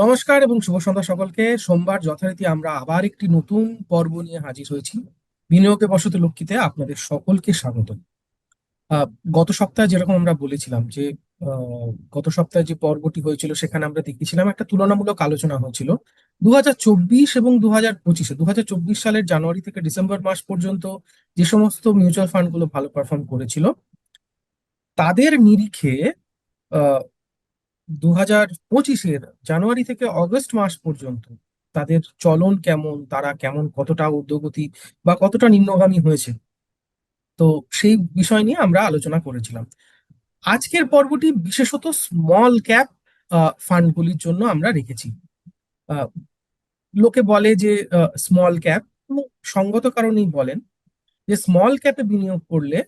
নমস্কার এবং শুভ সন্ধ্যা সকলকে। সোমবার যথারীতি আমরা আবার একটি নতুন পর্ব নিয়ে হাজির হয়েছি। বিনিয়োগে বসতি লক্ষ্মীতে আপনাদের সকলকে স্বাগত। গত সপ্তাহে যেরকম আমরা বলেছিলাম যে গত সপ্তাহে যে পর্বটি হয়েছিল সেখানে আমরা দেখিয়েছিলাম একটা তুলনামূলক আলোচনা হয়েছিল। দু হাজার চব্বিশ এবং দু হাজার পঁচিশে দু হাজার চব্বিশ সালের জানুয়ারি থেকে ডিসেম্বর মাস পর্যন্ত যে সমস্ত মিউচুয়াল ফান্ডগুলো ভালো পারফর্ম করেছিল, তাদের নিরিখে দু হাজার পঁচিশের জানুয়ারি থেকে অগস্ট মাস পর্যন্ত তাদের চলন কেমন, তারা কেমন, কতটা ঊর্ধ্বগতি বা কতটা নিম্নগামী হয়েছে? তো সেই বিষয় নিয়ে আমরা আলোচনা করেছিলাম। আজকের পর্বটি বিশেষত স্মল ক্যাপ ফান্ডগুলির জন্য আমরা রেখেছি। লোকে বলে যে স্মল ক্যাপ সঙ্গত কারণেই বলেন যে স্মল ক্যাপে বিনিয়োগ করলে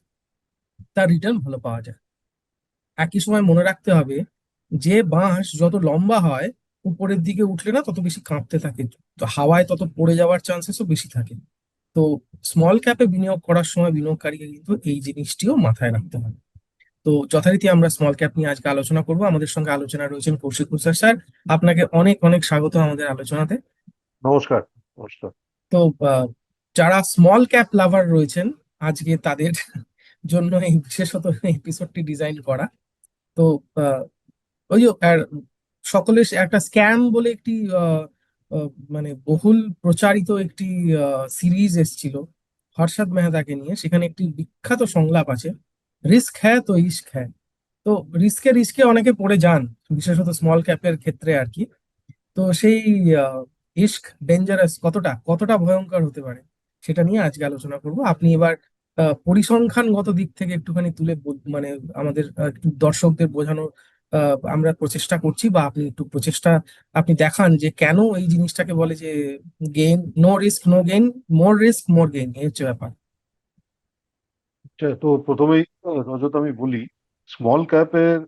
তার রিটার্ন ভালো পাওয়া যায়। একই সময় মনে রাখতে হবে যে বাঁশ যত লম্বা হয় উপরের দিকে উঠলে না তত বেশি কাঁপতে থাকে। তো হাওয়ায় তত পড়ে যাওয়ার চান্সেসও বেশি থাকে। তো স্মল ক্যাপে বিনিয়োগ করার সময় বিনিয়োগকারীকে কিন্তু এই জিনিসটিও মাথায় রাখতে হবে। তো যথারীতি আমরা স্মল ক্যাপ নিয়ে আজকে আলোচনা করব। আমাদের সঙ্গে আলোচনা রয়েছেন কৌশিক প্রসাদ স্যার। আপনাকে অনেক অনেক স্বাগত আমাদের আলোচনাতে। নমস্কার নমস্কার। তো যারা স্মল ক্যাপ লাভার রয়েছেন আজকে তাদের জন্য এই বিশেষত এপিসোডটি ডিজাইন করা। তো ওই সকলের একটা স্ক্যাম বলে একটি মানে বহুল প্রচারিত একটি সিরিজ এসেছিল, হর্ষদ মেহতাকে নিয়ে। সেখানে একটি বিখ্যাত সংলাপ আছে, রিস্ক হ্যায় তো ইস্ক হ্যায়? তো রিস্কে রিস্কে অনেকে পড়ে যান, বিশেষত স্মল ক্যাপের ক্ষেত্রে আর কি। তো সেই ইস্ক ডেঞ্জারাস কতটা কতটা ভয়ঙ্কর হতে পারে, সেটা নিয়ে আজকে আলোচনা করব। আপনি এবার পরিসংখ্যানগত দিক থেকে একটুখানি তুলে মানে আমাদের একটু দর্শকদের বোঝানোর আমরা প্রচেষ্টা করছি বা আপনি একটু প্রচেষ্টা আপনি দেখান যে কেন এই জিনিসটাকে বলে যে gain no risk no gain more risk more gain এই হচ্ছে ব্যাপার। আচ্ছা, তো প্রথমেই রজত আমি বলি স্মল ক্যাপের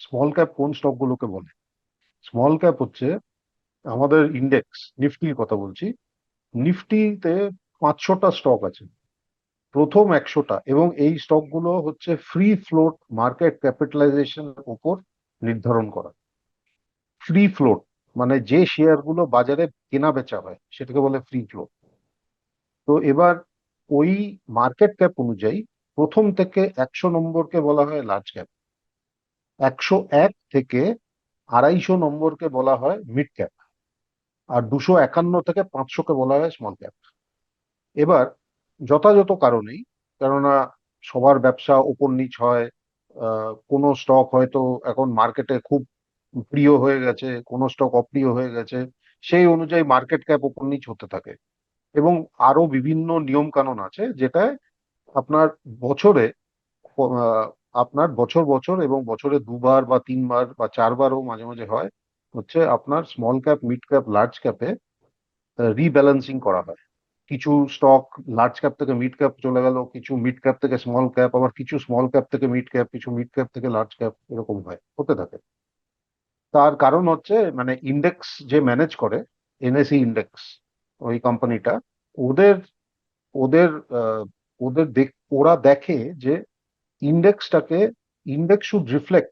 স্মল ক্যাপ কোন স্টক গুলোকে বলে? স্মল ক্যাপ হচ্ছে আমাদের ইন্ডেক্স নিফটির কথা বলছি। নিফটিতে পাঁচশোটা স্টক আছে। প্রথম একশোটা এবং এই স্টকগুলো হচ্ছে ফ্রি ফ্লোট মার্কেট ক্যাপিটালাইজেশন উপর নির্ধারণ করা। ফ্রি ফ্লোট মানে যে শেয়ারগুলো বাজারে কেনা বেচা হয়, সেটাকে বলে ফ্রি ফ্লোট তো এবার ওই মার্কেট ক্যাপ অনুযায়ী প্রথম থেকে একশো নম্বরকে বলা হয় লার্জ ক্যাপ একশো এক থেকে আড়াইশো নম্বরকে বলা হয় মিড ক্যাপ আর দুশো একান্ন থেকে পাঁচশোকে বলা হয় স্মল ক্যাপ এবার যথাযথ কারণেই, কেননা সবার ব্যবসা ওপর নিচ হয় কোনো স্টক হয়তো এখন মার্কেটে খুব প্রিয় হয়ে গেছে, কোনো স্টক অপ্রিয় হয়ে গেছে, সেই অনুযায়ী মার্কেট ক্যাপ ওপর নিচ হতে থাকে। এবং আরও বিভিন্ন নিয়ম কানুন আছে যেটায় আপনার বছরে আপনার বছর বছর এবং বছরে দুবার বা তিনবার বা চারবারও মাঝে মাঝে হয়, হচ্ছে আপনার small cap mid cap large ক্যাপে rebalancing করা হয়। কিছু স্টক লার্জ ক্যাপ থেকে মিড ক্যাপ চলে গেল, কিছু মিড ক্যাপ থেকে স্মল ক্যাপ আবার কিছু স্মল ক্যাপ থেকে মিড ক্যাপ কিছু মিড ক্যাপ থেকে লার্জ ক্যাপ এরকম হয়, হতে থাকে। তার কারণ হচ্ছে মানে ইন্ডেক্স যে ম্যানেজ করে এনএসি ইন্ডেক্স ওই কোম্পানিটা ওদের ওদের ওদের দেখ, ওরা দেখে যে ইন্ডেক্সটাকে ইন্ডেক্স শুড রিফ্লেক্ট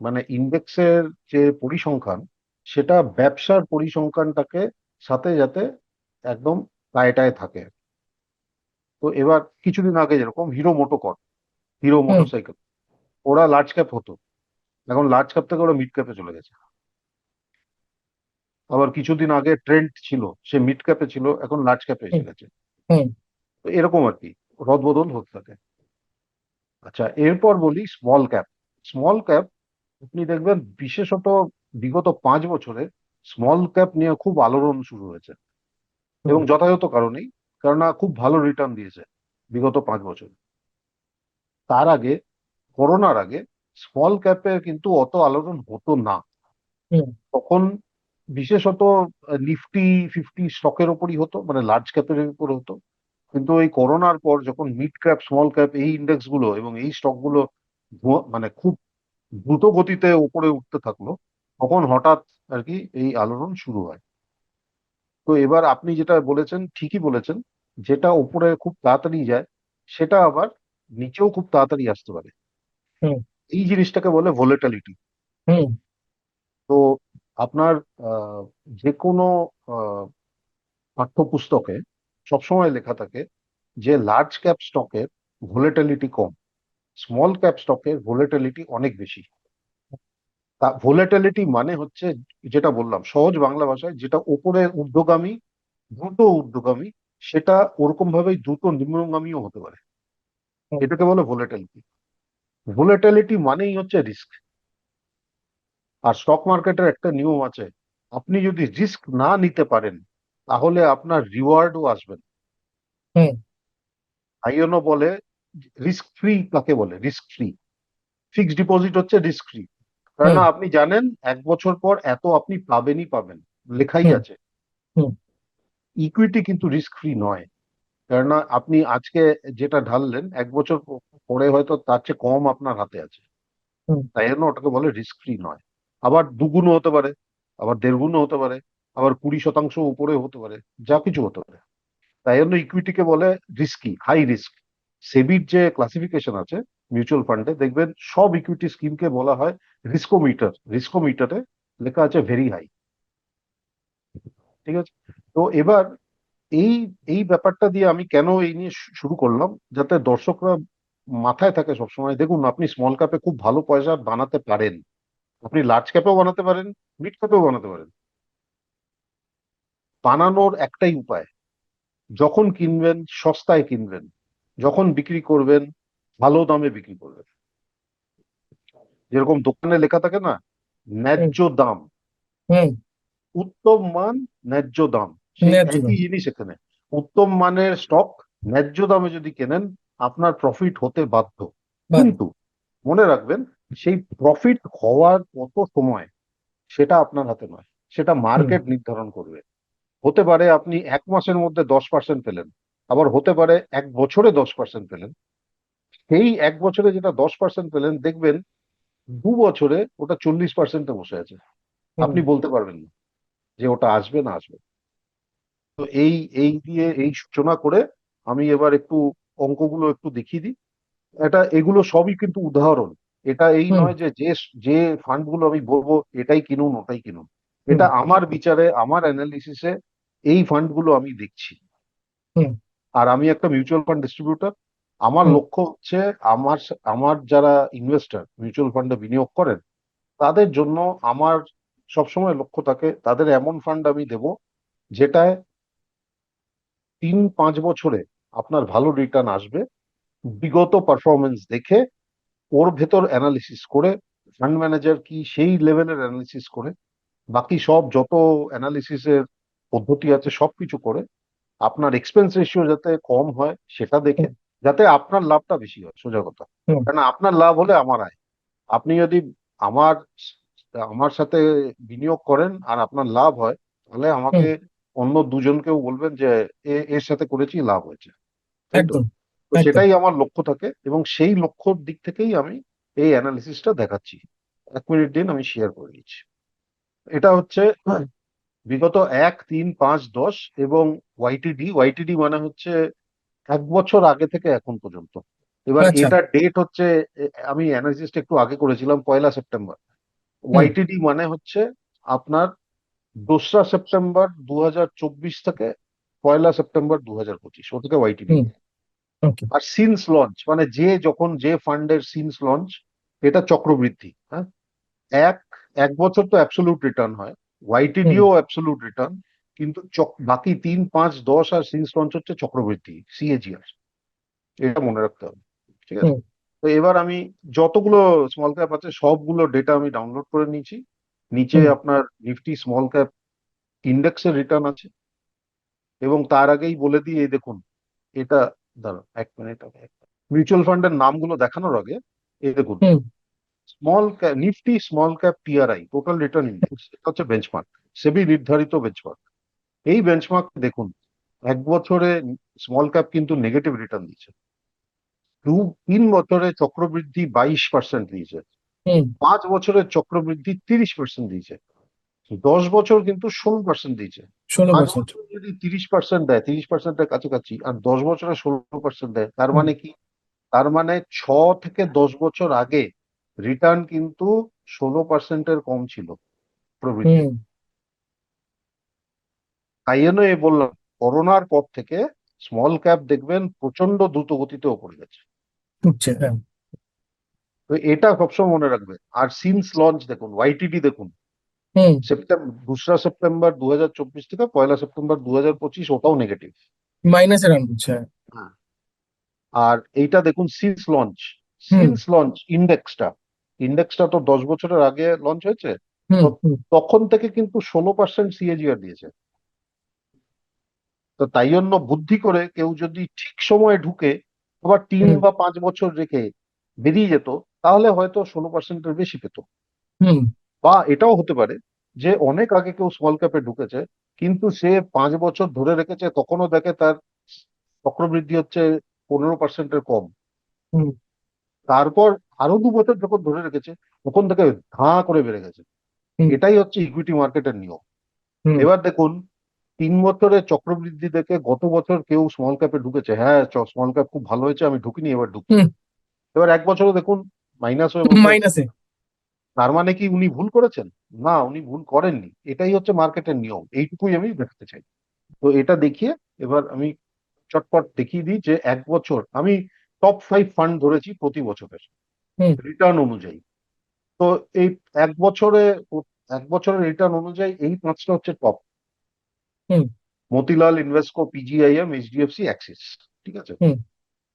মানে ইন্ডেক্সের যে পরিসংখ্যান, সেটা ব্যবসার পরিসংখ্যানটাকে সাথে যাতে একদম টায় থাকে। তো এবার কিছুদিন আগে যেরকম হিরো মোটোকর হিরো মোটরসাইকেল ওরা লার্জ ক্যাপ হতো। এখন লার্জ ক্যাপ থেকে ওরা মিড ক্যাপে চলে গেছে। আবার কিছুদিন আগে ট্রেন্ড ছিল সে মিড ক্যাপে ছিল এখন লার্জ ক্যাপে এসে গেছে। তো এরকম আর কি রদবদল হতে থাকে। আচ্ছা এরপর বলি স্মল ক্যাপ স্মল ক্যাপ আপনি দেখবেন বিশেষত বিগত পাঁচ বছরে স্মল ক্যাপ নিয়ে খুব আলোড়ন শুরু হয়েছে। এবং যথাযথ কারণেই কেননা খুব ভালো রিটার্ন দিয়েছে বিগত পাঁচ বছর। তার আগে করোনার আগে স্মল ক্যাপে কিন্তু অত আলোড়ন হতো না। তখন বিশেষত নিফটি ফিফটি স্টকের ওপরই হতো মানে লার্জ ক্যাপের উপর হতো। কিন্তু এই করোনার পর যখন মিড ক্যাপ স্মল ক্যাপ এই ইন্ডেক্সগুলো এবং এই স্টকগুলো মানে খুব দ্রুত গতিতে উপরে উঠতে থাকল তখন হঠাৎ আর কি এই আলোড়ন শুরু হয়। তো এবার আপনি যেটা বলেছেন ঠিকই বলেছেন যেটা উপরে খুব তাড়াতাড়ি যায় সেটা আবার নিচেও খুব তাড়াতাড়ি আসতে পারে। এই জিনিসটাকে বলে ভোলেটালিটি হুম। তো আপনার আহ, যে কোনো আহ, পাঠ্যপুস্তকে সবসময় লেখা থাকে যে লার্জ ক্যাপ স্টকের ভোলেটালিটি কম। স্মল ক্যাপ স্টকের ভোলেটালিটি অনেক বেশি। তা ভোলেটিলিটি মানে হচ্ছে যেটা বললাম সহজ বাংলা ভাষায় যেটা ওপরে ঊর্ধ্বগামী দ্রুত ঊর্ধ্বগামী সেটা ওরকম ভাবেই দ্রুত নিম্নগামীও হতে পারে। এটাকে বলে ভোলেটালিটি ভোলেটালিটি মানেই হচ্ছে রিস্ক আর স্টক মার্কেটের একটা নিয়ম আছে আপনি যদি রিস্ক না নিতে পারেন তাহলে আপনার রিওয়ার্ডও আসবে না। জন্য বলে রিস্ক ফ্রি কাকে বলে? রিস্ক ফ্রি ফিক্সড ডিপোজিট হচ্ছে রিস্ক ফ্রি কারণ। আপনি জানেন এক বছর পর এত আপনি পাবেনই পাবেন লেখাই। আছে। ইকুইটি কিন্তু রিস্ক ফ্রি নয় কেননা আপনি আজকে যেটা ঢাললেন এক বছর পরে হয়তো তার চেয়ে কম আপনার হাতে আছে। তাই জন্য ওটাকে বলে রিস্ক ফ্রি নয় আবার দুগুণও হতে পারে আবার দেড় গুণও হতে পারে আবার কুড়ি শতাংশ উপরে হতে পারে যা কিছু হতে পারে তাই জন্য ইকুইটিকে বলে রিস্কি হাই রিস্ক সেবির যে ক্লাসিফিকেশন আছে মিউচুয়াল ফান্ডে দেখবেন সব ইকুইটি স্কিমকে বলা হয় রিস্কোমিটার রিস্কোমিটারে লেখা আছে ভেরি হাই ঠিক আছে? তো এবার এই এই ব্যাপারটা দিয়ে আমি কেন এই নিয়ে শুরু করলাম? যাতে দর্শকরা মাথায় থাকে সবসময়, দেখুন আপনি স্মল ক্যাপে খুব ভালো পয়সা বানাতে পারেন। আপনি লার্জ ক্যাপেও বানাতে পারেন মিড ক্যাপেও বানাতে পারেন। বানানোর একটাই উপায়, যখন কিনবেন, সস্তায় কিনবেন, যখন বিক্রি করবেন ভালো দামে বিক্রি করবেন যেরকম দোকানে লেখা থাকে না ন্যায্য দাম। উত্তম মান ন্যায্য দাম। ন্যায্য দাম। একই জিনিস এখানে। উত্তম মানের স্টক ন্যায্য দামে যদি কেনেন আপনার প্রফিট হতে বাধ্য। কিন্তু মনে রাখবেন সেই প্রফিট হওয়ার কত সময় সেটা আপনার হাতে নয়। সেটা মার্কেট নির্ধারণ করবে। হতে পারে আপনি এক মাসের মধ্যে দশ পার্সেন্ট পেলেন আবার হতে পারে এক বছরে দশ পার্সেন্ট পেলেন। সেই এক বছরে যেটা দশ পার্সেন্ট পেলেন দেখবেন দু বছরে ওটা চল্লিশ পার্সেন্টে বসে আছে। আপনি বলতে পারবেন না যে ওটা আসবে না আসবে। তো এই এই দিয়ে এই সূচনা করে আমি এবার একটু অঙ্কগুলো একটু দেখিয়ে দিই। এটা এগুলো সবই কিন্তু উদাহরণ। এটা এই নয় যে যে যে ফান্ডগুলো আমি বলব এটাই কিনুন ওটাই কিনুন। এটা আমার বিচারে আমার অ্যানালিসিসে এই ফান্ডগুলো আমি দেখছি। আর আমি একটা মিউচুয়াল ফান্ড ডিস্ট্রিবিউটর আমার লক্ষ্য হচ্ছে আমার আমার যারা ইনভেস্টর মিউচুয়াল ফান্ডে বিনিয়োগ করেন তাদের জন্য আমার সবসময় লক্ষ্য থাকে তাদের এমন ফান্ড আমি দেব যেটায় তিন পাঁচ বছরে আপনার ভালো রিটার্ন আসবে বিগত পারফরমেন্স দেখে ওর ভেতর অ্যানালিসিস করে ফান্ড ম্যানেজার কি সেই লেভেলের অ্যানালিসিস করে বাকি সব যত অ্যানালিসিসের পদ্ধতি আছে সবকিছু করে আপনার এক্সপেন্স রেশিও যাতে কম হয় সেটা দেখে যাতে আপনার লাভটা বেশি হয় সোজা কথা। কারণ আপনার লাভ হলে আমার আয়। আপনি যদি আমার আমার সাথে বিনিয়োগ করেন আর আপনার লাভ হয় তাহলে আমাকে অন্য দুজনকেও বলবেন যে এর সাথে করেছি লাভ হয়েছে। সেটাই আমার লক্ষ্য থাকে এবং সেই লক্ষ্যর দিক থেকেই আমি এই অ্যানালিসিসটা দেখাচ্ছি। এক মিনিট দিন আমি শেয়ার করে দিচ্ছি এটা হচ্ছে বিগত এক তিন পাঁচ দশ এবং ওয়াইটিডি ওয়াইটিডি মানে হচ্ছে এক বছর আগে থেকে এখন পর্যন্ত। এবার এটা ডেট হচ্ছে আমি অ্যানালিসিসটা একটু আগে করেছিলাম পয়লা সেপ্টেম্বর। ওয়াইটিডি মানে হচ্ছে আপনার দোসরা সেপ্টেম্বর দুহাজার চব্বিশ থেকে পয়লা সেপ্টেম্বর দু হাজার পঁচিশ ও থেকে ওয়াইটিডি আর সিন্স লঞ্চ মানে যে যখন যে ফান্ডের সিন্স লঞ্চ এটা চক্রবৃদ্ধি হ্যাঁ? এক এক বছর তো অ্যাবসোলুট রিটার্ন হয়। ওয়াইটিডিও অ্যাবসোলুট রিটার্ন কিন্তু বাকি তিন পাঁচ দশ আর সিন্স লঞ্চ হচ্ছে চক্রবৃদ্ধি সিএজিআর এটা মনে রাখতে হবে ঠিক আছে? তো এবার আমি যতগুলো স্মল ক্যাপ আছে সবগুলো ডেটা আমি ডাউনলোড করে নিয়েছি। নিচে আপনার নিফটি স্মল ক্যাপ ইন্ডেক্সের রিটার্ন আছে। এবং তার আগেই বলে দিই এই দেখুন এটা দাঁড়ান এক মিনিট মিউচুয়াল ফান্ডের নামগুলো দেখানোর আগে এই দেখুন small cap Nifty small cap TRI total return index এটা হচ্ছে বেঞ্চমার্ক সেবি নির্ধারিত বেঞ্চমার্ক এই বেঞ্চমার্ক দেখুন এক বছরে স্মল ক্যাপ কিন্তু নেগেটিভ রিটার্ন দিচ্ছে। দু তিন বছরে চক্রবৃদ্ধি বাইশ পার্সেন্ট দিয়েছে। পাঁচ বছরের চক্রবৃদ্ধি তিরিশ পার্সেন্ট দিয়েছে। দশ বছর কিন্তু ষোলো পার্সেন্ট দিয়েছে। বছর যদি তিরিশ পার্সেন্ট দেয় তিরিশ পার্সেন্টের কাছাকাছি আর দশ বছরে ষোলো পার্সেন্ট দেয় তার মানে কি? তার মানে ছ থেকে দশ বছর আগে রিটার্ন কিন্তু ষোলো পার্সেন্টের কম ছিল। প্রবৃদ্ধি। তাই জন্য বললাম করোনার পর থেকে স্মল ক্যাপ দেখবেন প্রচণ্ড দ্রুত গতিতে ওপরে গেছে হ্যাঁ। তো এটা সবসময় মনে রাখবে। আর সিন্স লঞ্চ দেখুন ওয়াইটিডি দেখুন। সেপ্টেম্বর দোসরা সেপ্টেম্বর দু হাজার চব্বিশ থেকে পয়লা সেপ্টেম্বর দু হাজার পঁচিশ ওটাও নেগেটিভ মাইনাসে রান করছে হ্যাঁ। আর এইটা দেখুন সিন্স লঞ্চ সিন্স লঞ্চ ইন্ডেক্সটা ইন্ডেক্সটা তো দশ বছরের আগে লঞ্চ হয়েছে। তখন থেকে কিন্তু ষোলো পার্সেন্ট সিএজিআর দিয়েছে। তো তাই জন্য বুদ্ধি করে কেউ যদি ঠিক সময়ে ঢুকে আবার তিন বা পাঁচ বছর রেখে বেরিয়ে যেত তাহলে হয়তো ষোলো পার্সেন্টের বেশি পেত। হুম। বা এটাও হতে পারে যে অনেক আগে কেউ স্মল ক্যাপে ঢুকেছে কিন্তু সে পাঁচ বছর ধরে রেখেছে তখনও দেখে তার চক্রবৃদ্ধি হচ্ছে পনেরো পার্সেন্টের কম। হুম। তারপর আরও দু বছর যখন ধরে রেখেছে তখন থেকে ধাঁ করে বেড়ে গেছে। এটাই হচ্ছে ইকুইটি মার্কেটের নিয়ম। হুম। এবার দেখুন তিন বছরের চক্রবৃদ্ধি দেখে গত বছর কেউ স্মল ক্যাপে ঢুকেছে। হ্যাঁ স্মল ক্যাপ খুব ভালো হয়েছে আমি ঢুকিনি এবার ঢুকি এবার এক বছরে দেখুন মাইনাস হয়ে মাইনাসে তার মানে কি উনি ভুল করেছেন? না উনি ভুল করেননি। এটাই হচ্ছে মার্কেটের নিয়ম এইটুকুই আমি দেখতে চাই। তো এটা দেখিয়ে এবার আমি চটপট দেখিয়ে দিই যে এক বছর আমি টপ ফাইভ ফান্ড ধরেছি প্রতি বছরের রিটার্ন অনুযায়ী। তো এই এক বছরে এক বছরের রিটার্ন অনুযায়ী এই পাঁচটা হচ্ছে top. Motilal Invesco PGIM HDFC Axis ঠিক আছে।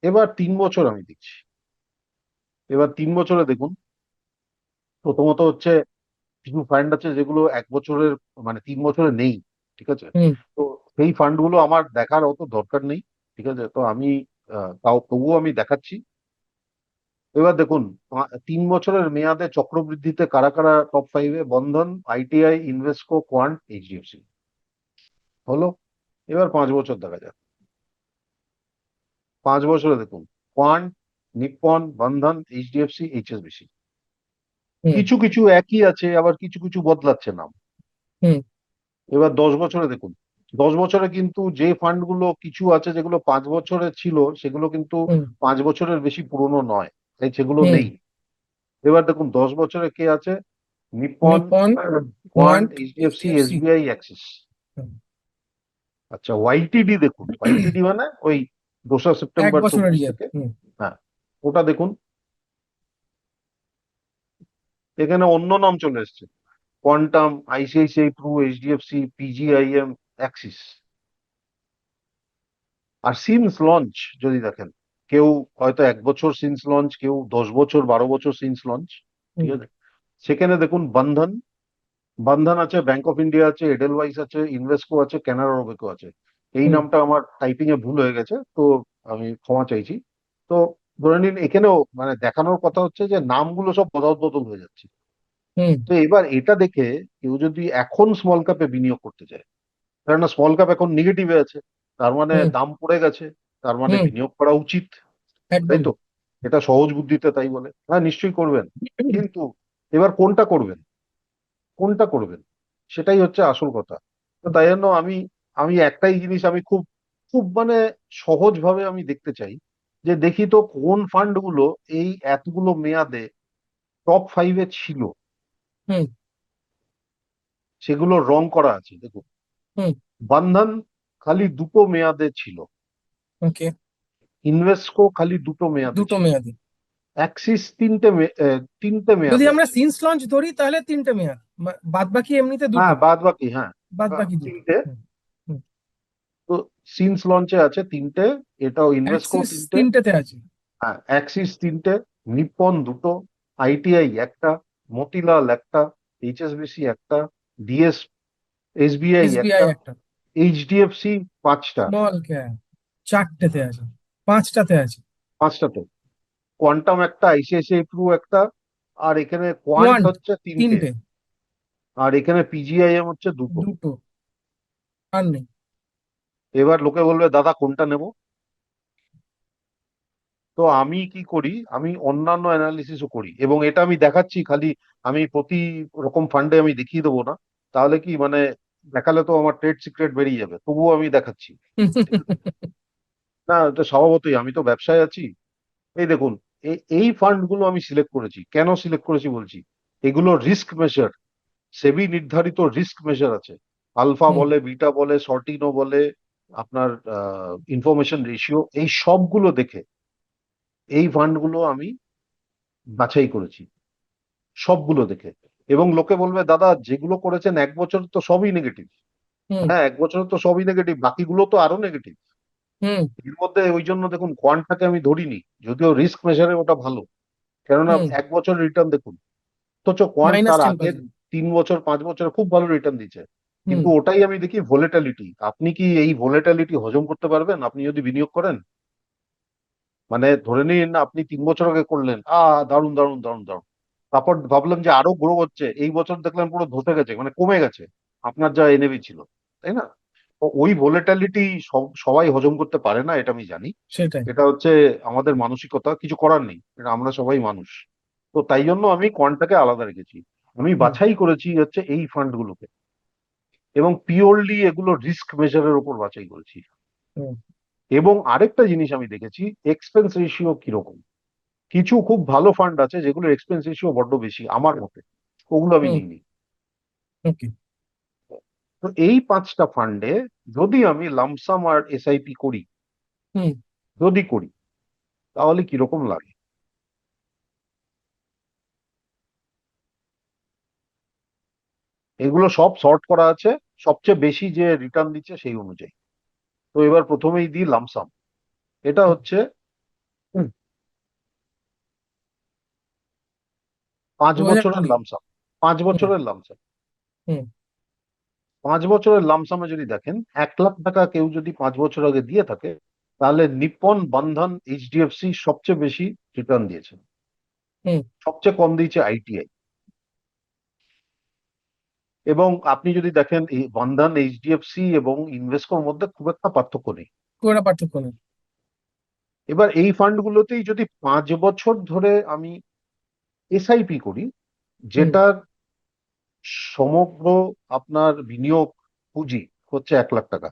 এবার তিন বছর আমি দেখছি। এবার তিন বছরে দেখুন প্রথমত হচ্ছে কিছু ফান্ড আছে যেগুলো এক বছরের মানে তিন বছরে নেই ঠিক আছে। তো সেই ফান্ডগুলো আমার দেখার অত দরকার নেই ঠিক আছে? তো আমি তাও তবুও আমি দেখাচ্ছি। এবার দেখুন তিন বছরের মেয়াদে চক্রবৃদ্ধিতে কারা কারা টপ ফাইভে Bandhan ITI Invesco Quant HDFC হলো। এবার পাঁচ বছর দেখা যাক। পাঁচ বছরে দেখুন Quant Nippon Bandhan HDFC HSBC. কিছু কিছু একই আছে আবার কিছু কিছু বদলাচ্ছে নাম। এবার দশ বছরে দেখুন দশ বছরে কিন্তু যে ফান্ডগুলো কিছু আছে যেগুলো পাঁচ বছরে ছিল সেগুলো কিন্তু পাঁচ বছরের বেশি পুরনো নয় তাই সেগুলো নেই। এবার দেখুন দশ বছরে কে আছে? Nippon, Quant HDFC SBI Axis. আচ্ছা ওয়াইটিডি দেখুন। ওয়াইটিডি মানে ওই দোসরা সেপ্টেম্বর বছরের 24 থেকে হুম। ওটা দেখুন। এখানে অন্য নাম চলে এসছে। Quantum ICICI Pru HDFC PGIM Axis আর সিন্স লঞ্চ যদি দেখেন কেউ হয়তো এক বছর সিন্স লঞ্চ কেউ দশ বছর বারো বছর সিন্স লঞ্চ ঠিক আছে? সেখানে দেখুন বন্ধন বন্ধন আছে ব্যাংক অফ ইন্ডিয়া আছে এডেলওয়াইস আছে ইনভেস্কো আছে ক্যানারা রোবেকো আছে। এই নামটা আমার টাইপিং এ ভুল হয়ে গেছে তো আমি ক্ষমা চাইছি। তো ধরে নিন এখানেও মানে দেখানোর কথা হচ্ছে যে নামগুলো সব বদল বদল হয়ে যাচ্ছে। তো এবার এটা দেখে কেউ যদি এখন স্মল ক্যাপে বিনিয়োগ করতে চায় কেননা স্মল ক্যাপ এখন নেগেটিভে আছে তার মানে দাম পড়ে গেছে তার মানে বিনিয়োগ করা উচিত তাই তো? এটা সহজ বুদ্ধিতে তাই বলে। হ্যাঁ নিশ্চয়ই করবেন। কিন্তু এবার কোনটা করবেন? কোনটা করবেন? সেটাই হচ্ছে আসল কথা। তো তাই জন্য আমি আমি একটাই জিনিস আমি খুব খুব মানে সহজ ভাবে আমি দেখতে চাই যে দেখি তো কোন ফান্ডগুলো এই এতগুলো মেয়াদে টপ ফাইভে ছিল। হুম। সেগুলো রং করা আছে দেখুন। বন্ধন খালি দুটো মেয়াদে ছিল। ওকে। ইনভেস্টকো খালি দুটো মেয়াদে দুটো মেয়াদি। অ্যাক্সিস তিনটে তিনটে যদি আমরা। সিন্স লঞ্চ ধরি তাহলে তিনটে মেয়াদ। বাদ বাকি এমনিতে দুটো। হ্যাঁ বাদ বাকি হ্যাঁ। বাদ বাকি তিনটে। তো সিন্স লঞ্চে আছে তিনটে এটাও ইনভেস্টকো তিনটে। তিনটেতে আছে। হ্যাঁ অ্যাক্সিস তিনটে নিপ্পন দুটো আইটিআই একটা মতিলাল একটা এইচএসবিসি একটা ডিএস এসবিআই একটা এইচডিএফসি পাঁচটা। চারটেতে আছে। পাঁচটাতে আছে। পাঁচটা তো কোয়ান্টাম একটা আইসিআইসিআই প্রু একটা আর এখানে কোয়ান্ট হচ্ছে তিনটে। আর এখানে পিজিআইএম হচ্ছে দুটো। দুটো। আর নেই। এবার লোকে বলবে দাদা কোনটা নেব? তো আমি কি করি? আমি অন্যান্য অ্যানালিসিসও করি। এবং এটা আমি দেখাচ্ছি খালি আমি প্রতি রকম ফান্ডে আমি দেখিয়ে দেবো না। তাহলে কি মানে দেখালে তো আমার ট্রেড সিক্রেট বেরিয়ে যাবে। তবুও আমি দেখাচ্ছি। না এটা স্বভাবতই আমি তো ব্যবসায় আছি। এই দেখুন এই এই ফান্ডগুলো আমি সিলেক্ট করেছি। কেন সিলেক্ট করেছি বলছি? এগুলো রিস্ক মেজার সেবি নির্ধারিত রিস্ক মেজার আছে আলফা বলে বিটা বলে সর্টিনো বলে আপনার ইনফরমেশন রেশিও এই সবগুলো দেখে এই ফান্ডগুলো আমি বাছাই করেছি। সবগুলো দেখে। এবং লোকে বলবে দাদা যেগুলো করেছেন এক বছর তো সবই নেগেটিভ হ্যাঁ এক বছর তো সবই নেগেটিভ বাকিগুলো তো আরও নেগেটিভ হুম। এর মধ্যে ওই জন্য দেখুন কোয়ান্টটাকে আমি ধরিনি যদিও রিস্ক মেজারে ওটা ভালো। কেননা। এক বছর রিটার্ন দেখুন অথচ কোয়ান্ট তার আগের তিন বছর পাঁচ বছর খুব ভালো রিটার্ন দিচ্ছে। কিন্তু ওটাই আমি দেখি ভোলেটালিটি আপনি কি এই ভোলেটালিটি হজম করতে পারবেন? আপনি যদি বিনিয়োগ করেন? মানে ধরে নিন আপনি তিন বছর আগে করলেন আ দারুণ দারুণ দারুণ দারুণ। তারপর ভাবলাম যে আরও গ্রো হচ্ছে এই বছর দেখলাম পুরো ধসে গেছে মানে কমে গেছে। আপনার যা এনেবি ছিল তাই না? তো ওই ভোলেটালিটি সবাই হজম করতে পারে না এটা আমি জানি। সেটাই। এটা হচ্ছে আমাদের মানসিকতা কিছু করার নেই এটা আমরা সবাই মানুষ। তো তাই জন্য আমি কোয়ান্টটাকে আলাদা রেখেছি। আমি বাছাই করেছি হচ্ছে এই ফান্ড গুলোকে। এবং পিওরলি এগুলো রিস্ক মেজারের উপর বাছাই করেছি। এবং আরেকটা জিনিস আমি দেখেছি এক্সপেন্স রেশিও কীরকম? কিছু খুব ভালো ফান্ড আছে যেগুলো এক্সপেন্স রেশিও বড্ড বেশি আমার মতে। ওগুলো আমি। নিইনি। তো এই পাঁচটা ফান্ডে যদি আমি লামসাম আর এসআইপি করি হুম। যদি করি তাহলে কীরকম লাগে? এগুলো সব সর্ট করা আছে সবচেয়ে বেশি যে রিটার্ন দিচ্ছে সেই অনুযায়ী। তো এবার প্রথমেই দিই লামসাম এটা হচ্ছে পাঁচ 2020 বছরের লামসাম পাঁচ বছরের লামসাম হুম। পাঁচ বছরের লামসামে যদি দেখেন এক লাখ টাকা কেউ যদি পাঁচ বছর আগে দিয়ে থাকে তাহলে নিপন বন্ধন এইচডিএফসি সবচেয়ে বেশি রিটার্ন দিয়েছে। সবচেয়ে কম দিয়েছে আইটিআই এবং আপনি যদি দেখেন এই বন্ধন এইচডিএফসি এবং ইনভেস্কোর মধ্যে খুব একটা পার্থক্য নেই। খুব একটা পার্থক্য নেই। এবার এই ফান্ডগুলোতেই যদি পাঁচ বছর ধরে আমি এসআইপি করি যেটার সমগ্র আপনার বিনিয়োগ পুঁজি হচ্ছে এক লাখ টাকা।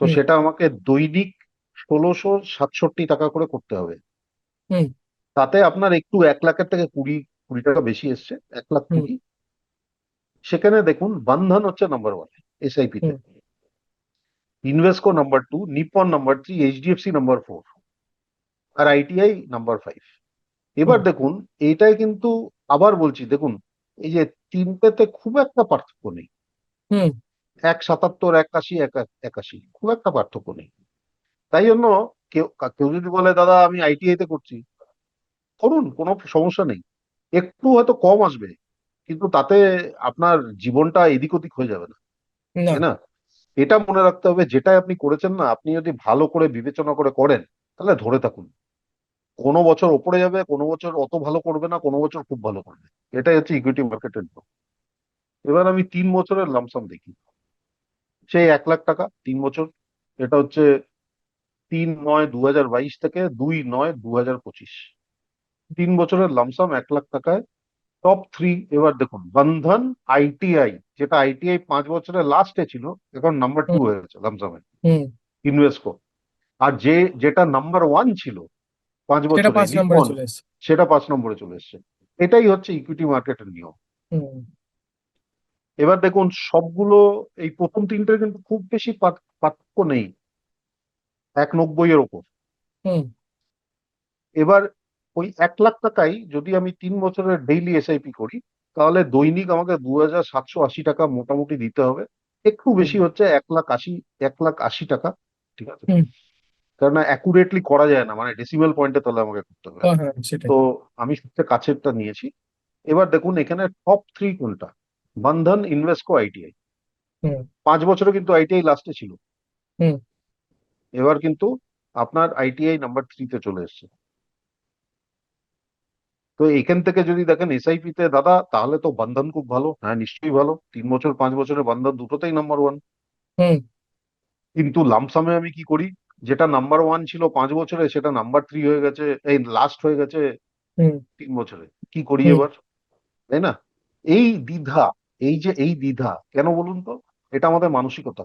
তো সেটা আমাকে দৈনিক ষোলোশো সাতষট্টি টাকা করে করতে হবে। তাতে আপনার একটু এক লাখের থেকে কুড়ি কুড়ি টাকা বেশি এসছে এক লাখ। কুড়ি। সেখানে দেখুন বন্ধন হচ্ছে নাম্বার ওয়ান এসআইপি তে। Invesco number two Nippon number three HDFC number four আর আইটিআই নাম্বার ফাইভ এবার দেখুন এটাই কিন্তু আবার বলছি দেখুন এই যে তিনটেতে খুব একটা পার্থক্য নেই। এক সাতাত্তর একাশি এক- একাশি খুব একটা পার্থক্য নেই। তাই জন্য কেউ কেউ যদি বলে দাদা আমি আইটিআই তে করছি। করুন কোনো সমস্যা নেই। একটু হয়তো কম আসবে কিন্তু তাতে আপনার জীবনটা এদিক ওদিক হয়ে যাবে না। না। তাই না? এটা মনে রাখতে হবে যেটাই আপনি করেছেন না আপনি যদি ভালো করে বিবেচনা করে করেন তাহলে ধরে থাকুন। কোনো বছর ওপরে যাবে কোনো বছর অত ভালো করবে না কোনো বছর খুব ভালো করবে। এটাই হচ্ছে ইকুইটি মার্কেটের নিয়ম এবার আমি তিন বছরের লামসাম দেখি। সেই এক লাখ টাকা তিন বছর। এটা হচ্ছে তিন নয় দু হাজার বাইশ থেকে দুই নয় দু হাজার পঁচিশ। তিন বছরের লামসাম এক লাখ টাকায়। টপ থ্রি এবার দেখুন বন্ধন আইটিআই যেটা আইটিআই পাঁচ বছরের লাস্টে ছিল এখন নাম্বার টু হুম। হয়ে গেছে লামসামে হুম। ইনভেস্কো আর যে যেটা নাম্বার ওয়ান ছিল পাঁচ বছরে সেটা পাঁচ নম্বরে চলে এসছে এটাই হচ্ছে ইকুইটি মার্কেটের নিয়ম। এবার দেখুন সবগুলো এই প্রথম তিনটের কিন্তু খুব বেশি পার্থক্য নেই। এক নব্বই এর ওপর। হুম। এবার ওই এক লাখ টাকাই যদি আমি তিন বছরের ডেইলি এসআইপি করি তাহলে দৈনিক আমাকে দু হাজার সাতশো আশি টাকা মোটামুটি দিতে হবে। একটু বেশি হচ্ছে এক লাখ আশি এক লাখ আশি টাকা ঠিক আছে? কেননা অ্যাকুরেটলি করা যায় না মানে ডেসিমেল পয়েন্টে তাহলে আমাকে করতে হবে। হ্যাঁ হ্যাঁ তো আমি সবচেয়ে কাছেরটা নিয়েছি। এবার দেখুন এখানে টপ থ্রি কোনটা? বন্ধন ইনভেস্কো আইটিআই পাঁচ বছরে কিন্তু আইটিআই লাস্টে ছিল। এবার কিন্তু আপনার আইটিআই নাম্বার থ্রিতে চলে এসছে। তো এখান থেকে যদি দেখেন এসআইপি তে দাদা তাহলে তো বন্ধন খুব ভালো। হ্যাঁ নিশ্চয়ই ভালো। তিন বছর পাঁচ বছরে বন্ধন দুটোতেই নাম্বার ওয়ান হুম। কিন্তু লামসামে আমি কি করি? যেটা নাম্বার ওয়ান ছিল পাঁচ বছরে সেটা নাম্বার থ্রি হয়ে গেছে এই লাস্ট হয়ে গেছে তিন বছরে। কি করি এবার? তাই না? এই দ্বিধা এই যে এই দ্বিধা কেন বলুন তো? এটা আমাদের মানসিকতা।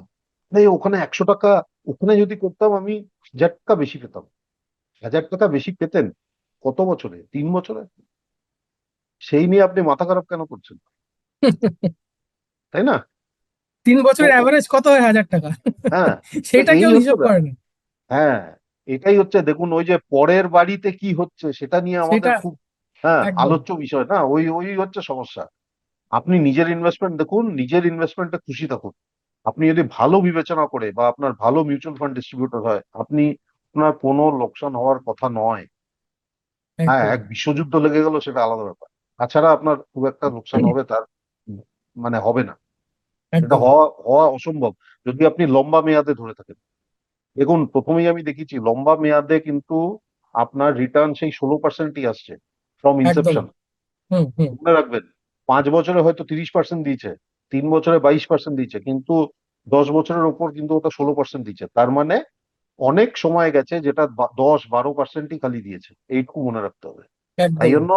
এই ওখানে একশো টাকা ওখানে যদি করতাম আমি হাজার টাকা বেশি পেতাম। হাজার টাকা বেশি পেতেন কত বছরে? তিন বছরে? সেই নিয়ে আপনি মাথা খারাপ কেন করছেন? তাই না? তিন বছরের অ্যাভারেজ কত হয় হাজার টাকা? হ্যাঁ। সেটা কেউ হিসাব করে না হ্যাঁ এটাই হচ্ছে দেখুন ওই যে পরের বাড়িতে কি হচ্ছে সেটা নিয়ে আমাদের খুব হ্যাঁ আলোচ্য বিষয় না ওই ওই হচ্ছে সমস্যা। আপনি নিজের ইনভেস্টমেন্ট দেখুন নিজের ইনভেস্টমেন্টে খুশি থাকুন। আপনি যদি ভালো বিবেচনা করে বা আপনার ভালো মিউচুয়াল ফান্ড ডিস্ট্রিবিউটর হয় আপনি আপনার কোনো লোকসান হওয়ার কথা নয়। হ্যাঁ এক বিশ্বযুদ্ধ লেগে গেল সেটা আলাদা ব্যাপার। তাছাড়া আপনার খুব একটা লোকসান হবে তার মানে হবে না। এটা হওয়া হওয়া অসম্ভব। যদি আপনি লম্বা মেয়াদে ধরে থাকেন। দেখুন প্রথমেই আমি দেখেছি লম্বা মেয়াদে কিন্তু আপনার রিটার্ন সেই ষোলো পার্সেন্টই আসছে ফ্রম ইনসেপশন মনে রাখবেন পাঁচ বছরে হয়তো তিরিশ পার্সেন্ট দিয়েছে তিন বছরে বাইশ পার্সেন্ট দিয়েছে কিন্তু দশ বছরের ওপর কিন্তু ওটা ষোলো পার্সেন্ট দিচ্ছে তার মানে অনেক সময় গেছে যেটা দশ বারো পার্সেন্টই খালি দিয়েছে। এইটুকু মনে রাখতে হবে। তাই জন্য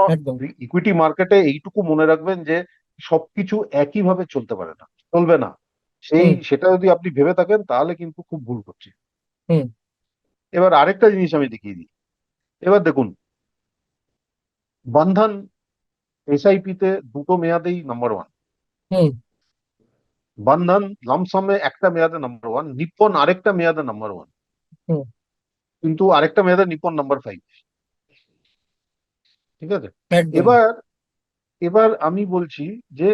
ইকুইটি মার্কেটে এইটুকু মনে রাখবেন যে সবকিছু একইভাবে চলতে পারে না চলবে না। সেই সেটা যদি আপনি ভেবে থাকেন তাহলে কিন্তু খুব ভুল করছে। হুম। এবার আরেকটা জিনিস আমি দেখিয়ে দিই। এবার দেখুন বন্ধন এসআইপি তে দুটো মেয়াদেই নাম্বার ওয়ান বন্ধন লামসামে একটা মেয়াদে নাম্বার ওয়ান নিপ্পন আরেকটা মেয়াদে নাম্বার ওয়ান কিন্তু আরেকটা মেয়াদে নিপ্পন নাম্বার ফাইভ ঠিক আছে? এবার এবার আমি বলছি যে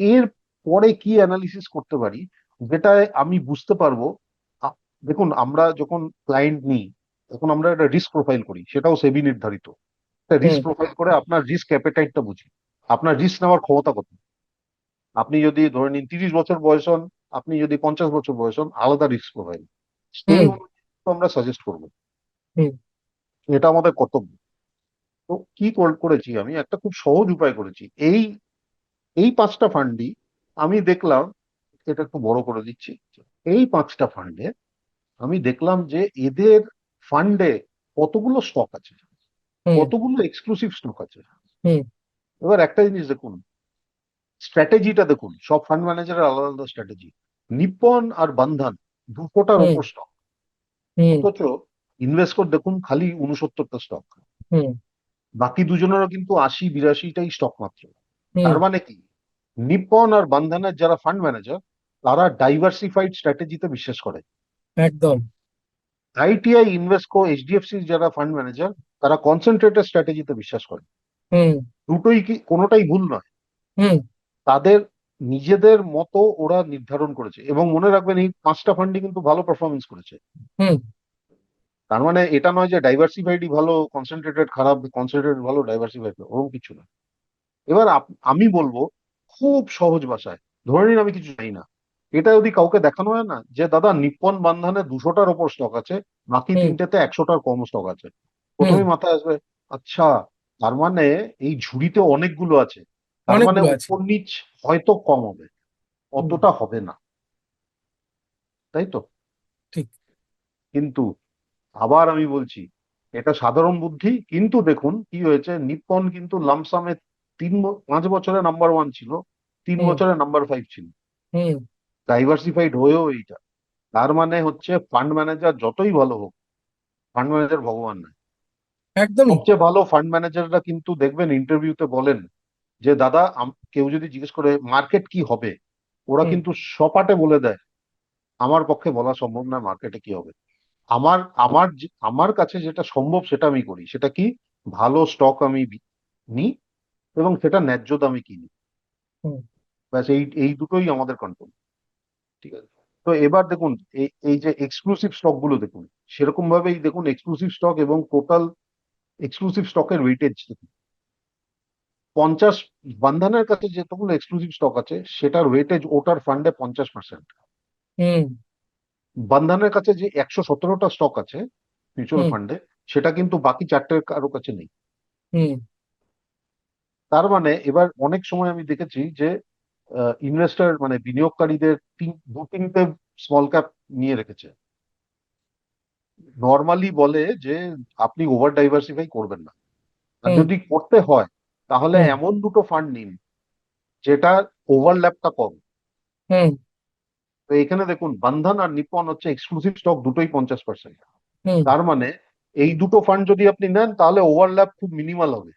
এর পরে কি অ্যানালিসিস করতে পারি যেটায় আমি বুঝতে পারব দেখুন আমরা যখন ক্লায়েন্ট নিই তখন আমরা একটা রিস্ক প্রোফাইল করি সেটাও সেবি নির্ধারিত। রিস্ক প্রোফাইল করে আপনার রিস্ক অ্যাপেটাইটটা বুঝি। আপনার রিস্ক নেওয়ার ক্ষমতা কত? আপনি যদি ধরে নিন তিরিশ বছর বয়স হন আপনি যদি পঞ্চাশ বছর বয়স হন আলাদা রিস্ক প্রোফাইল সেই আমরা সাজেস্ট করব। এটা আমাদের কর্তব্য। তো কি করেছি আমি? একটা খুব সহজ উপায় করেছি। এই এই পাঁচটা ফান্ডই আমি দেখলাম এটা একটু বড় করে দিচ্ছি। এই পাঁচটা ফান্ডে আমি দেখলাম যে এদের ফান্ডে কতগুলো স্টক আছে কতগুলো এক্সক্লুসিভ স্টক আছে। এবার একটা জিনিস দেখুন স্ট্র্যাটেজিটা দেখুন সব ফান্ড ম্যানেজারের আলাদা আলাদা স্ট্র্যাটেজি নিপ্পন আর বন্ধন দুটোটার হুম। ওপর স্টক অথচ ইনভেস্টর দেখুন খালি উনসত্তরটা স্টক হুম। বাকি দুজনেরও কিন্তু আশি বিরাশিটাই স্টক মাত্র তার মানে কি? নিপ্পন আর বন্ধনের যারা ফান্ড ম্যানেজার তারা ডাইভার্সিফাইড স্ট্র্যাটেজিতে বিশ্বাস করে। একদম। আইটিআই ইনভেস্টকো এইচডিএফসি যারা ফান্ড ম্যানেজার তারা কনসেন্ট্রেটেড স্ট্র্যাটেজিতে বিশ্বাস করে। দুটোই কি কোনোটাই ভুল নয়। হুম। তাদের নিজেদের মতো ওরা নির্ধারণ করেছে এবং মনে রাখবেন এই পাঁচটা ফান্ডই কিন্তু ভালো পারফরমেন্স করেছে। হুম। তার মানে এটা নয় যে ডাইভার্সিফাইডই ভালো কনসেন্ট্রেটেড খারাপ কনসেন্ট্রেটেড ভালো ডাইভার্সিফাইড ওরকম কিছু না। এবার আমি বলব খুব সহজ ভাষায় ধরে নিন আমি কিছু জানি না। এটা যদি কাউকে দেখানো হয় না যে দাদা নিপ্পন বন্ধনে দুশোটার ওপর স্টক আছে বাকি। তিনটেতে একশোটার কম স্টক আছে। প্রথমে মাথায় আসবে আচ্ছা তার মানে এই ঝুড়িতে অনেকগুলো আছে তার মানে উপর নিচ হয়তো কম হবে অতটা হবে না। তাই তো? ঠিক। কিন্তু আবার আমি বলছি এটা সাধারণ বুদ্ধি কিন্তু দেখুন কি হয়েছে নিপ্পন কিন্তু লামসামে তিন পাঁচ বছরে নাম্বার ওয়ান ছিল তিন। বছরে নাম্বার ফাইভ ছিল। ডাইভার্সিফাইড হয়েও এইটা। তার মানে হচ্ছে ফান্ড ম্যানেজার যতই ভালো হোক ফান্ড ম্যানেজার ভগবান নয়। একদম। সবচেয়ে ভালো ফান্ড ম্যানেজাররা কিন্তু দেখবেন ইন্টারভিউতে বলেন যে দাদা আম- কেউ যদি জিজ্ঞেস করে মার্কেট কি হবে? ওরা কিন্তু সপাটে বলে দেয় আমার পক্ষে বলা সম্ভব না মার্কেটে কি হবে। আমার আমার আমার কাছে যেটা সম্ভব সেটা আমি করি। সেটা কি? ভালো স্টক আমি নিই এবং সেটা ন্যায্য দামে কিনি। ব্যাস এই এই দুটোই আমাদের কন্ট্রোল ঠিক আছে। তো এবার দেখুন এই এই যে এক্সক্লুসিভ স্টকগুলো দেখুন সেরকম ভাবেই দেখুন এক্সক্লুসিভ স্টক এবং টোটাল এক্সক্লুসিভ স্টকের ওয়েটেজ দেখুন। পঞ্চাশ বন্ধনের কাছে যেতগুলো এক্সক্লুসিভ স্টক আছে সেটার ওয়েটেজ ওটার ফান্ডে পঞ্চাশ পার্সেন্ট হুম। বন্ধনের কাছে যে একশো সতেরোটা স্টক আছে মিউচুয়াল ফান্ডে সেটা কিন্তু বাকি চারটের কারও কাছে নেই। হুম। তার মানে এবার অনেক সময় আমি দেখেছি যে ইনভেস্টর মানে বিনিয়োগকারীদের তিন দু তিনটে স্মল ক্যাপ নিয়ে রেখেছে। নর্মালি বলে যে আপনি ওভার ডাইভার্সিফাই করবেন না। আর যদি করতে হয় তাহলে এমন দুটো ফান্ড নিন যেটা ওভারল্যাপটা কম। হুম তো এখানে দেখুন বন্ধন আর নিপন হচ্ছে এক্সক্লুসিভ স্টক দুটোই পঞ্চাশ পার্সেন্ট তার মানে এই দুটো ফান্ড যদি আপনি নেন তাহলে ওভারল্যাপ খুব মিনিমাল হবে।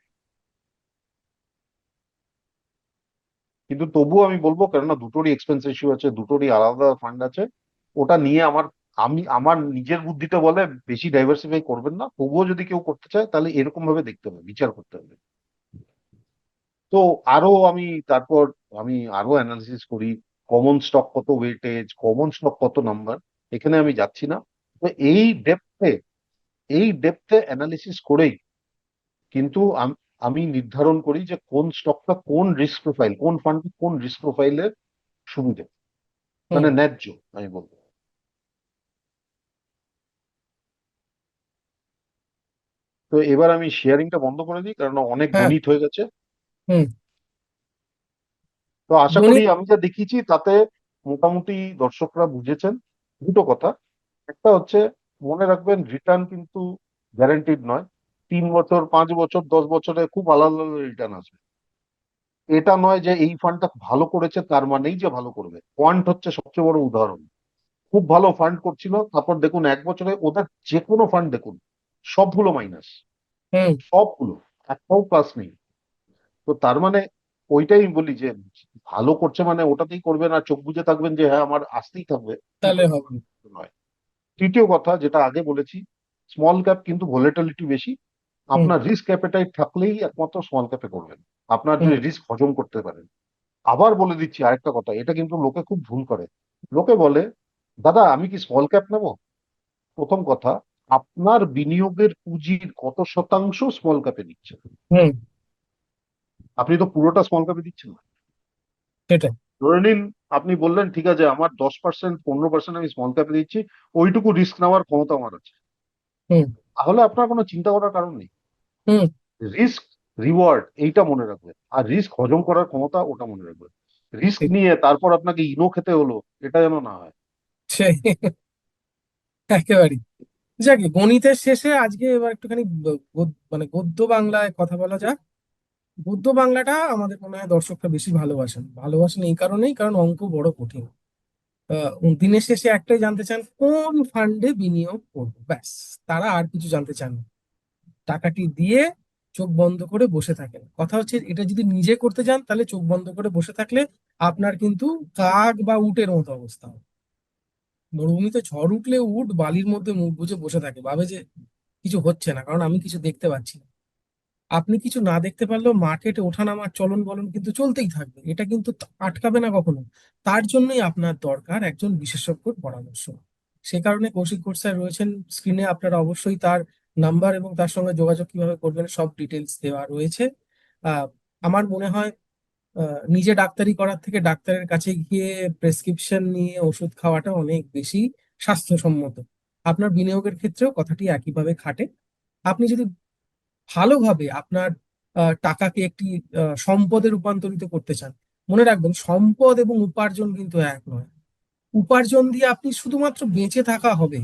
কিন্তু তবুও আমি বলব, কেননা দুটোরই এক্সপেন্স রেশিও আছে, দুটোরই আলাদা ফান্ড আছে। ওটা নিয়ে আমার, আমি, আমার নিজের বুদ্ধিতে বলে বেশি ডাইভার্সিফাই করবেন না। তবুও যদি কেউ করতে চায়, তাহলে এরকম ভাবে দেখতে হবে, বিচার করতে হবে। তো আরও আমি তারপর, আমি আরও অ্যানালিসিস করি কমন স্টক কত ওয়েটেজ কমন স্টক কত নাম্বার এখানে আমি যাচ্ছি না। তো এই ডেপথে এই ডেপথে অ্যানালিসিস করেই কিন্তু আম- নির্ধারণ করি যে কোন স্টকটা কোন রিস্ক প্রোফাইল কোন ফান্ড কোন রিস্ক প্রোফাইলের সুবিধে। মানে ন্যায্য আমি বলব। তো এবার আমি শেয়ারিংটা বন্ধ করে দিই কারণ অনেক হ্যাঁ। গণিত হয়ে গেছে। হুম। তো আশা করি আমি যা দেখিয়েছি তাতে মোটামুটি দর্শকরা বুঝেছেন। দুটো কথা। একটা হচ্ছে মনে রাখবেন রিটার্ন কিন্তু গ্যারান্টিড নয়। তিন বছর পাঁচ বছর দশ বছরে খুব আলাদা আলাদা রিটার্ন আসবে। এটা নয় যে এই ফান্ডটা ভালো করেছে তার মানেই যে ভালো করবে। কোয়ান্ট হচ্ছে সবচেয়ে বড় উদাহরণ। খুব ভালো ফান্ড করছিল তারপর দেখুন এক বছরে ওদের যে কোনো ফান্ড দেখুন সবগুলো মাইনাস সবগুলো একটাও প্লাস নেই। তো তার মানে ওইটাই বলি যে ভালো করছে মানে ওটাতেই করবেন আর চোখ বুজে থাকবেন যে হ্যাঁ আমার আসতেই থাকবে। তাহলে হবে নয়। তৃতীয় কথা যেটা আগে বলেছি স্মল ক্যাপ কিন্তু ভোলেটিলিটি বেশি আপনার রিস্ক অ্যাপেটাইট থাকলেই একমাত্র স্মল ক্যাপে করবেন। আপনার যদি রিস্ক হজম করতে পারেন। আবার বলে দিচ্ছি আরেকটা কথা এটা কিন্তু লোকে খুব ভুল করে। লোকে বলে দাদা আমি কি স্মল ক্যাপ নেব? প্রথম কথা আপনার বিনিয়োগের পুঁজির কত শতাংশ স্মল ক্যাপে দিচ্ছে আপনি তো পুরোটা স্মল ক্যাপে দিচ্ছেন না। সেটাই। ধরে নিন আপনি বললেন ঠিক আছে আমার দশ পার্সেন্ট পনেরো পার্সেন্ট আমি স্মল ক্যাপে দিচ্ছি ওইটুকু রিস্ক নেওয়ার ক্ষমতা আমার আছে। তাহলে আপনার কোনো চিন্তা করার কারণ নেই। রিস্ক রিওয়ার্ড এইটা মনে রাখবেন আর রিস্ক হজম করার ক্ষমতা ওটা মনে রাখবেন রিস্ক নিয়ে তারপর আপনাকে ইনো খেতে হলো এটা যেন না হয়। সেই একেবারেই। যাকে গণিতের শেষে আজকে এবার একটুখানি মানে গদ্য বাংলায় কথা বলা যাক। গদ্য বাংলাটা আমাদের মনে হয় দর্শকরা বেশি ভালোবাসেন। ভালোবাসেন এই কারণেই কারণ অঙ্ক বড় কঠিন। আহ, দিনের শেষে একটাই জানতে চান কোন ফান্ডে বিনিয়োগ করব? ব্যাস তারা আর কিছু জানতে চান না টাকাটি দিয়ে চোখ বন্ধ করে বসে থাকেন। কথা হচ্ছে এটা যদি নিজে করতে যান, তাহলে চোখ বন্ধ করে বসে থাকলে আপনার কিন্তু কাক বা উটের মতো অবস্থা মরুভূমিতে ঝড় উঠলে উট বালির মধ্যে মুখ বুজে বসে থাকে, ভাবে যে কিছু হচ্ছে না, কারণ আমি কিছু দেখতে পাচ্ছি না। আপনি কিছু না দেখতে পারলেও মার্কেটে ওঠানামার চলন বলন কিন্তু চলতেই থাকবে। এটা কিন্তু আটকাবে না কখনো। তার জন্যই আপনার দরকার একজন বিশেষজ্ঞর পরামর্শ। সে কারণে কৌশিক স্যার রয়েছেন স্ক্রিনে আপনারা অবশ্যই তার নাম্বার এবং তার সঙ্গে যোগাযোগ কীভাবে করবেন, সব ডিটেলস দেওয়া রয়েছে। আমার মনে হয় নিজে ডাক্তারি করার থেকে ডাক্তারের কাছে গিয়ে প্রেসক্রিপশন নিয়ে ওষুধ খাওয়াটা অনেক বেশি স্বাস্থ্যসম্মত। আপনার বিনিয়োগের ক্ষেত্রেও কথাটি একইভাবে খাটে। আপনি যদি ভালোভাবে আপনার টাকাকে একটি সম্পদে রূপান্তরিত করতে চান, মনে রাখবেন সম্পদ এবং উপার্জন কিন্তু এক নয়। উপার্জন দিয়ে আপনি শুধুমাত্র বেঁচে থাকা হবে।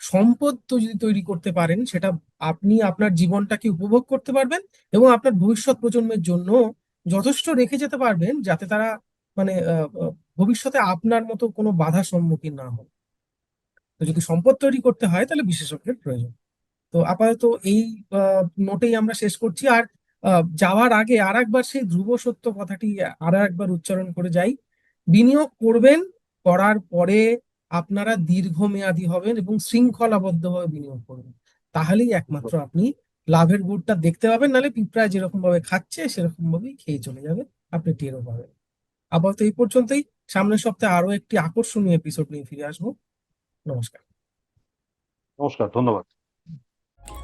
সম্পদ তো যদি তৈরি করতে পারেন, সেটা আপনি আপনার জীবনটাকে উপভোগ করতে পারবেন এবং আপনার ভবিষ্যৎ প্রজন্মের জন্য যথেষ্ট রেখে যেতে পারবেন, যাতে তারা মানে ভবিষ্যতে আপনার মতো কোনো বাধার সম্মুখীন না হয় তো যদি সম্পদ তৈরি করতে হয়, তাহলে বিশেষজ্ঞের প্রয়োজন। তো আপাতত এই নোটেই আমরা শেষ করছি। আর যাওয়ার আগে আর একবার সেই ধ্রুব সত্য কথাটি আর একবার উচ্চারণ করে যাই। বিনিয়োগ করবেন, করার পরে আপনারা দীর্ঘমেয়াদী হবেন এবং শৃঙ্খলাবদ্ধভাবে বিনিয়োগ করবেন। তাহলেই একমাত্র আপনি লাভের গুড়টা দেখতে পাবেন নাহলে পিঁপড়া যেরকম ভাবে খাচ্ছে সেরকম ভাবেই খেয়ে চলে যাবে আপনি টেরও পাবেন। আপাতত এই পর্যন্তই। সামনের সপ্তাহে আরও একটি আকর্ষণীয় এপিসোড নিয়ে ফিরে আসব। নমস্কার। নমস্কার ধন্যবাদ।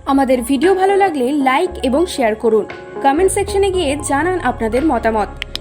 আমাদের ভিডিও ভালো লাগলে লাইক এবং শেয়ার করুন। কমেন্ট সেকশনে গিয়ে জানান আপনাদের মতামত।